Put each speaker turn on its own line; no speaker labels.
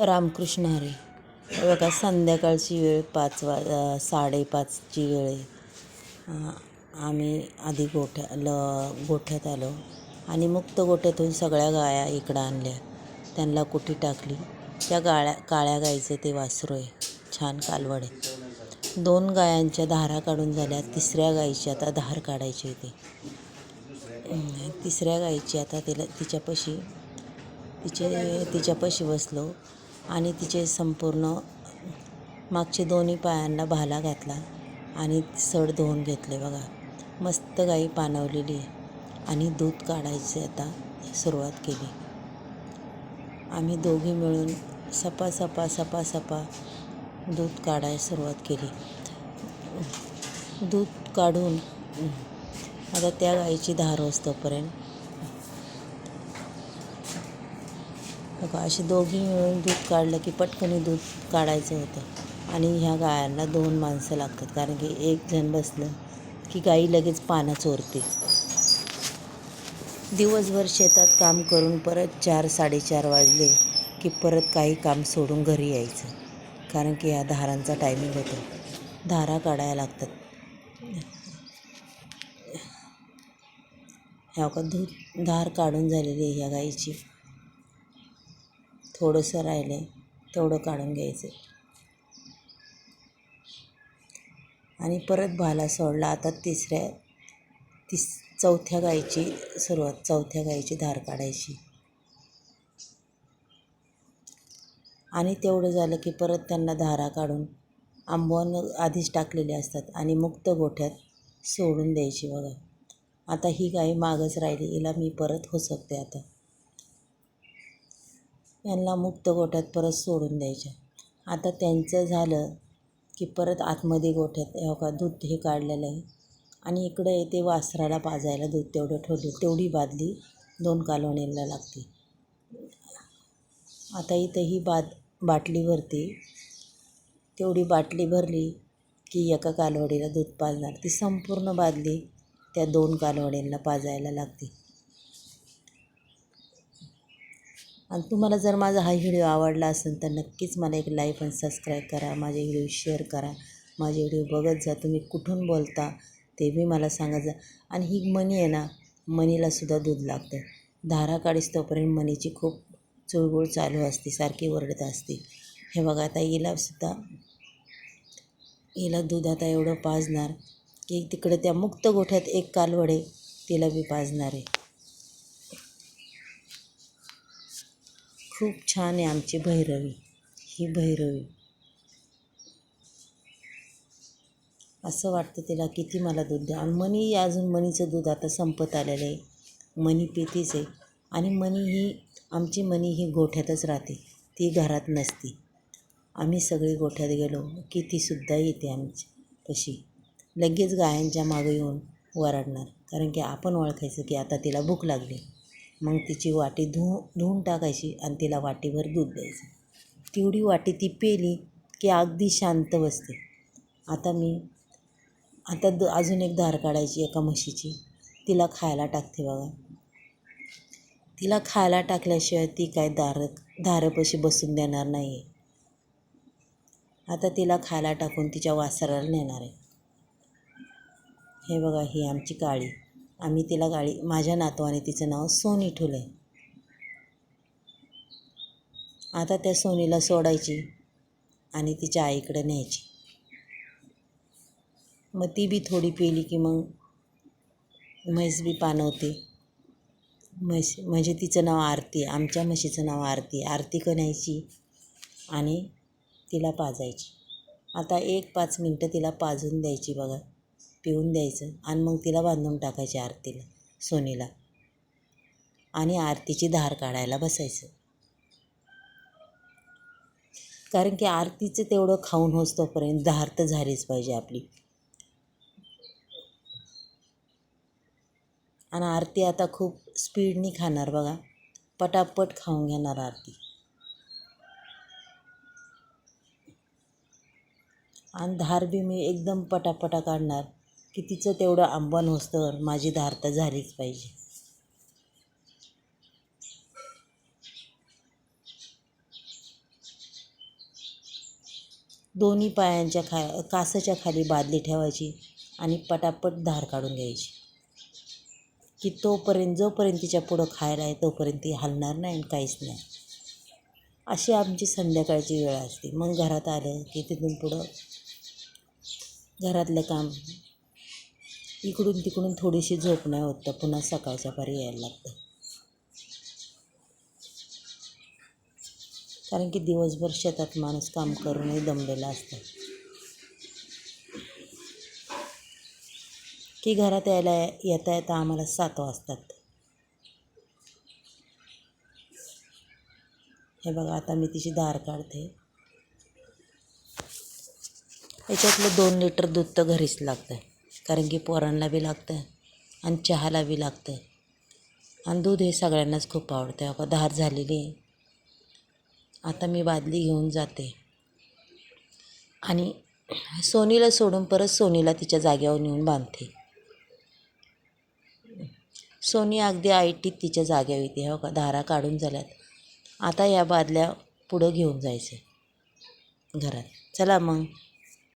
रामकृष्ण हरी. बघा संध्याकाळची वेळ पाच वा साडेपाचची वेळ आहे. आम्ही आधी गोठ्या ल गोठ्यात आलो आणि मुक्त गोठ्यातून सगळ्या गाया इकडं आणल्या. त्यांना कुठी टाकली? त्या गाळ्या काळ्या गायीचं ते वासरू आहे. छान कालवड आहे. दोन गायांच्या धारा काढून झाल्या. तिसऱ्या गायीची आता धार काढायची होती. तिसऱ्या गायीची आता तिला तिच्यापाशी तिचे तिच्यापाशी बसलो. आणि तिचे संपूर्ण मागचे दोन्ही पायांना भाला घातला आणि सड धुवून घेतले बघा. मस्त गाई पाणवलेली आणि दूध काढायचे आता सुरुवात केली. आम्ही दोघी मिळून सपा सपा सपा सपा दूध काढायला सुरुवात केली. दूध काढून आता त्या गाईची धार असतोपर्यंत बघा अशी दोघी मिळून दूध काढलं की पटकन दूध काढायचं होतं. आणि ह्या गायांना दोन माणसं लागतात कारण की एक जण बसलं की गाई लगेच पानं चोरते. दिवसभर शेतात काम करून परत चार साडेचार वाजले की परत काही काम सोडून घरी यायचं. कारण की ह्या धारांचा टायमिंग होतो. धारा काढायला लागतात. ह्या का दूध धार काढून झालेली आहे ह्या गाईची. थोडंसं राहिलं आहे तेवढं काढून घ्यायचं. आणि परत भाला सोडला. आता तिसऱ्या तिस चौथ्या गाईची सुरुवात चौथ्या गाईची धार काढायची. आणि तेवढं झालं की परत त्यांना धारा काढून आंबवण आधीच टाकलेले असतात आणि मुक्त गोठ्यात सोडून द्यायची बघा. आता ही गाय मागच राहिली हिला मी परत होसकते आता. यांना मुक्त गोठ्यात परत सोडून द्यायच्या आता त्यांचं झालं की परत आतमध्ये गोठ्यात हे का दूध हे काढलेलं आहे. आणि इकडं येते वासराला पाजायला दूध तेवढं ठेवले. तेवढी बादली दोन कालवणीला लागते. आता इथं ही बाद बाटली भरते. तेवढी बाटली भरली की एका कालवडीला दूध पाजणार. ती संपूर्ण बादली त्या दोन कालवडींना पाजायला लागते. आणि तुम्हाला जर माझा हा व्हिडिओ आवडला असेल तर नक्कीच मला एक लाईक आणि सबस्क्राईब करा माझे व्हिडिओ शेअर करा माझे व्हिडिओ बघत जा. तुम्ही कुठून बोलता ते बी मला सांगत जा. आणि ही मणी आहे ना मणीलासुद्धा दूध लागतं. धारा काढीस तोपर्यंत मणीची खूप चुळबुळ चालू असते सारखी ओरडत असते. हे बघा आता हिलासुद्धा हिला दूध आता एवढं पाजणार की तिकडे त्या मुक्त गोठ्यात एक कालवडे तिला बी पाजणार आहे. खूप छान आहे आमची भैरवी. ही भैरवी. असं वाटतं तिला किती मला दूध द्या. आणि मनी अजून मणीचं दूध आता संपत आलेलं आहे. मणी पितीच आहे. आणि मणी ही आमची मणी ही गोठ्यातच राहते. ती घरात नसती. आम्ही सगळी गोठ्यात गेलो. की तीसुद्धा येते आमची तशी. लगेच गायांच्या मागं येऊन वरडणार. कारण की आपण ओळखायचं की आता तिला भूक लागली. मग तिची वाटी धु धुवून टाकायची आणि तिला वाटीभर दूध द्यायचं. तेवढी वाटी ती पेली की अगदी शांत बसते. आता मी आता द अजून एक धार काढायची एका म्हशीची. तिला खायला टाकते बघा. तिला खायला टाकल्याशिवाय ती काय दार धारपशी बसून देणार नाही आहे आता तिला खायला टाकून तिच्या वासराला नेणार आहे. हे बघा ही आमची काळी. आम्ही तिला गाडी माझ्या नातवाने तिचं नाव सोनी ठेवलं आहे आता त्या सोनीला सोडायची आणि तिच्या आईकडे न्यायची. मग ती बी थोडी पिली की मग म्हैस बी पाणवते म्हैस म्हणजे तिचं नाव आरती आमच्या म्हशीचं नाव आरती आरती न्यायची आणि तिला पाजायची. आता एक पाच मिनटं तिला पाजून द्यायची बघा. पिऊन द्यायचं आणि मग तिला बांधून टाकायची आरतीला सोनीला. आणि आरतीची धार काढायला बसायचं. कारण की आरतीचं तेवढं खाऊन होस तोपर्यंत धार तर झालीच पाहिजे आपली. आणि आरती आता खूप स्पीडनी खाणार बघा. पटापट खाऊन घेणार आरती. आणि धार बी मी एकदम पटापटा काढणार. की तिचं तेवढं आंबन होस्तर माझी धार तर झालीच पाहिजे. दोन्ही पायांच्या खा कासाच्या खाली बादली ठेवायची आणि पटापट धार काढून घ्यायची. की तोपर्यंत जोपर्यंत तिच्या पुढं खायला आहे तोपर्यंत ती हलणार नाही आणि काहीच नाही. अशी आमची संध्याकाळची वेळ असते. मग घरात आलं की तिथून पुढं घरातलं काम इकडून तिकडून थोडीशी झोप नाही होत तर पुन्हा सकाळच्या पारी यायला लागतं. कारण की दिवसभर शेतात माणूस काम करूनही दमलेला असतं. की घरात यायला येता येता आम्हाला सात वाजतात. हे बघा आता मी तिची धार काढते. याच्यातलं दोन लिटर दूध तर घरीच लागतं कारण की पोरांना बी लागतं आणि चहाला बी लागतं. आणि दूध हे सगळ्यांनाच खूप आवडतं. अगं धार झालेली आहे. आता मी बादली घेऊन जाते. आणि सोनीला सोडून परत सोनीला तिच्या जाग्यावर नेऊन बांधते. सोनी अगदी आयटीत तिच्या जाग्यावर येते. हो का? धारा काढून झाल्यात. आता या बादल्या पुढं घेऊन जायचं. घरात. चला मग.